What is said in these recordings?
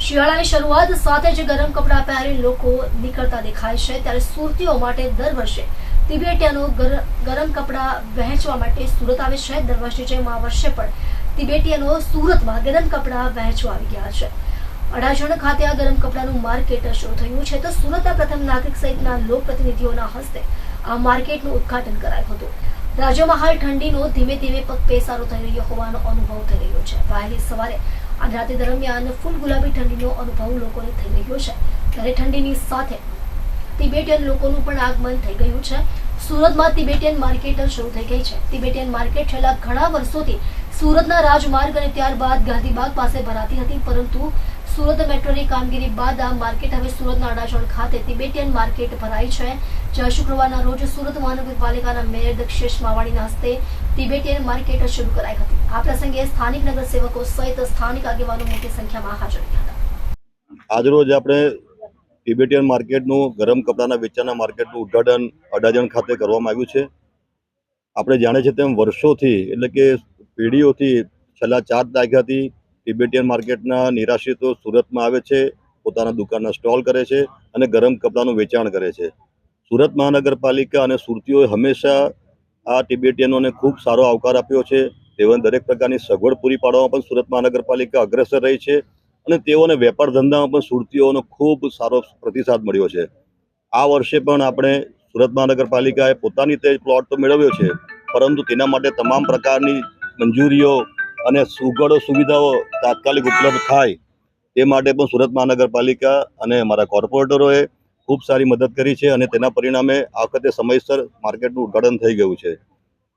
શિયાળાની શરૂઆત સાથે જ ગરમ કપડાં પહેરી લોકો નીકળતા દેખાય છે. ત્યારે સુરતીઓ માટે દર વર્ષે તિબેટિયાનો ગર- ગરમ કપડાં વહેંચવા માટે સુરત આવે છે. દર વર્ષે જેમ આ વર્ષે પણ તિબેટીયાનો સુરતમાં ગરમ કપડાં વહેંચવા આવી ગયા છે. અડાજણ ખાતે આ ગરમ કપડાનું માર્કેટ શરૂ થયું છે. તો સુરતના પ્રથમ નાગરિક સહિતના લોકપ્રતિનિધિઓના હસ્તે આ માર્કેટનું ઉદ્ઘાટન કરાયું હતું. રાજ્યમાં હાલ ઠંડીનો ધીમે ધીમે પગ પેસારો થઈ રહ્યો હોવાનો અનુભવ થઈ રહ્યો છે. વહેલી સવારે અને રાત્રિ દરમિયાન ફૂલ ગુલાબી ઠંડીનો અનુભવ લોકોને થઈ રહ્યો છે. ત્યારે ઠંડીની સાથે તિબેટિયન લોકોનું પણ આગમન થઈ ગયું છે. સુરતમાં તિબેટિયન માર્કેટ શરૂ થઈ ગઈ છે. તિબેટિયન માર્કેટ છેલ્લા ઘણા વર્ષોથી સુરતના રાજમાર્ગ અને ત્યારબાદ ગાંધીબાગ પાસે ભરાતી હતી, પરંતુ સુરત મેટ્રોની કામગીરી બાદ આ માર્કેટ હવે સુરતના અડાજણ ખાતે તિબેટિયન માર્કેટ ભરાઈ છે. જ્યાં શુક્રવારના રોજ સુરત મહાનગરપાલિકાના મેયર દક્ષેશ માવાણીના હસ્તે તિબેટિયન માર્કેટ શરૂ કરાઈ હતી. આ પ્રસંગે સ્થાનિક નગરસેવકો સહિત સ્થાનિક આગેવાનો મોટી સંખ્યામાં હાજર રહ્યા હતા. આજરોજ આપણે તિબેટિયન માર્કેટનું ગરમ કપડાના વેચાણના માર્કેટનું ઉદ્ઘાટન અડાજણ ખાતે કરવામાં આવ્યું છે. આપણે જાણે છે તેમ વર્ષોથી એટલે કે પેઢીઓથી છેલ્લા ચાર દાયકાથી તિબેટિયન માર્કેટના નિરાશ્રિતો સુરતમાં આવે છે, પોતાના દુકાનના સ્ટોલ કરે છે અને ગરમ કપડાનું વેચાણ કરે છે. સુરત મહાનગરપાલિકા અને સુરતીઓએ હંમેશા આ તિબેટિયનોને ખૂબ સારો આવકાર આપ્યો છે. તેઓને દરેક પ્રકારની સગવડ પૂરી પાડવામાં પણ સુરત મહાનગરપાલિકા અગ્રેસર રહી છે અને તેઓને વેપાર ધંધામાં પણ સુરતીઓનો ખૂબ સારો પ્રતિસાદ મળ્યો છે. આ વર્ષે પણ આપણે સુરત મહાનગરપાલિકાએ પોતાની તે પ્લોટ તો મેળવ્યો છે, પરંતુ તેના માટે તમામ પ્રકારની મંજૂરીઓ અને સુગડો સુવિધાઓ તાત્કાલિક ઉપલબ્ધ થાય તે માટે પણ સુરત મહાનગરપાલિકા અને અમારા કોર્પોરેટરોએ ખૂબ સારી મદદ કરી છે અને તેના પરિણામે આ વખતે સમયસર માર્કેટનું ઉદ્ઘાટન થઈ ગયું છે.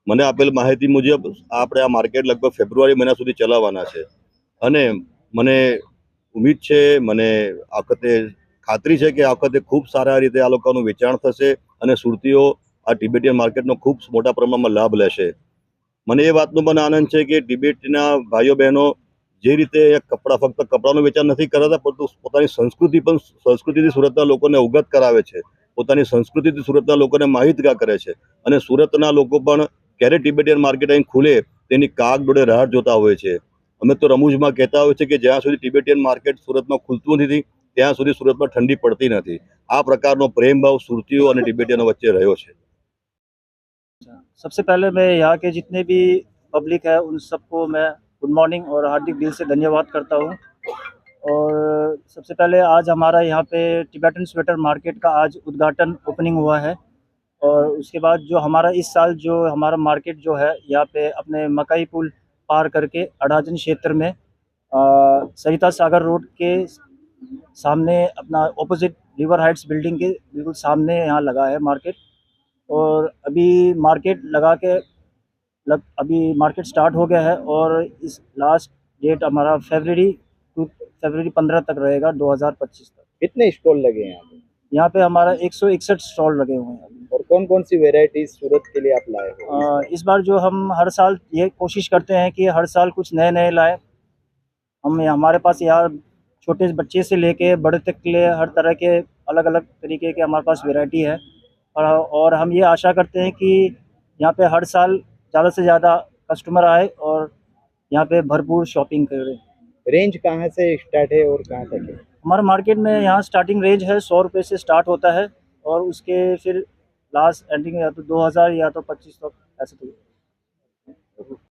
મને આપેલ માહિતી મુજબ આપણે આ માર્કેટ લગભગ ફેબ્રુઆરી મહિના સુધી ચલાવવાના છે. અને મને ઉમ્મીદ છે, મને આ વખતે ખાતરી છે કે આ વખતે ખૂબ સારા રીતે આ લોકોનું વેચાણ થશે અને સુરતીઓ આ ટિબેટિયન માર્કેટનો ખૂબ મોટા પ્રમાણમાં લાભ લેશે. મને એ વાતનો પણ આનંદ છે કે ટિબેટના ભાઈઓ બહેનો જે રીતે કપડાં, ફક્ત કપડાનો વેચાણ નથી કરાતા, પરંતુ પોતાની સંસ્કૃતિ પણ સંસ્કૃતિથી સુરતના લોકોને અવગત કરાવે છે. પોતાની સંસ્કૃતિથી સુરતના લોકોને માહિતગાર કરે છે. અને સુરતના લોકો પણ ક્યારે ટિબેટિયન માર્કેટ અહીં ખુલે તેની કાગ ડોળે રાહ જોતા હોય છે. અમે તો રમૂજમાં કહેતા હોય છે કે જ્યાં સુધી ટિબેટિયન માર્કેટ સુરતમાં ખુલતું નથી, ત્યાં સુધી સુરતમાં ઠંડી પડતી નથી. આ પ્રકારનો પ્રેમભાવ સુરતીઓ અને ટિબેટિયનો વચ્ચે રહ્યો છે. सबसे पहले मैं यहाँ के जितने भी पब्लिक है, उन सबको मैं गुड मॉर्निंग और हार्दिक दिल से धन्यवाद करता हूँ। और सबसे पहले आज हमारा यहाँ पे टिबेटन स्वेटर मार्केट का आज उद्घाटन ओपनिंग हुआ है। और उसके बाद जो हमारा इस साल जो हमारा मार्केट जो है, यहाँ पे अपने मकई पुल पार करके अडाजन क्षेत्र में सरिता सागर रोड के सामने अपना ऑपोजिट रिवर हाइट्स बिल्डिंग के बिल्कुल सामने यहाँ लगा है मार्केट और अभी मार्केट लगा के लग अभी मार्केट स्टार्ट हो गया है और इस लास्ट डेट हमारा फरवरी टू फरवरी पंद्रह तक रहेगा 2025 तक। कितने स्टॉल लगे हैं यहाँ पे? यहाँ पे हमारा एक सौ इकसठ स्टॉल लगे हुए हैं। और कौन कौन सी वेराइटी सूरत के लिए आप लाए हो? इस बार जो हम हर साल ये कोशिश करते हैं कि हर साल कुछ नए नए लाए। हम हमारे पास यहाँ छोटे बच्चे से लेके बड़े तक के लिए हर तरह के अलग अलग तरीके के हमारे पास वैरायटी है। और और हम ये आशा करते हैं कि यहाँ पे हर साल ज़्यादा से ज़्यादा कस्टमर आए और यहाँ पे भरपूर शॉपिंग करें। रेंज कहाँ से स्टार्ट है और कहाँ तक है? हमारे मार्केट में यहाँ स्टार्टिंग रेंज है सौ रुपये से स्टार्ट होता है और उसके फिर लास्ट एंडिंग या तो दो हज़ार या तो पच्चीस सौ ऐसे तो।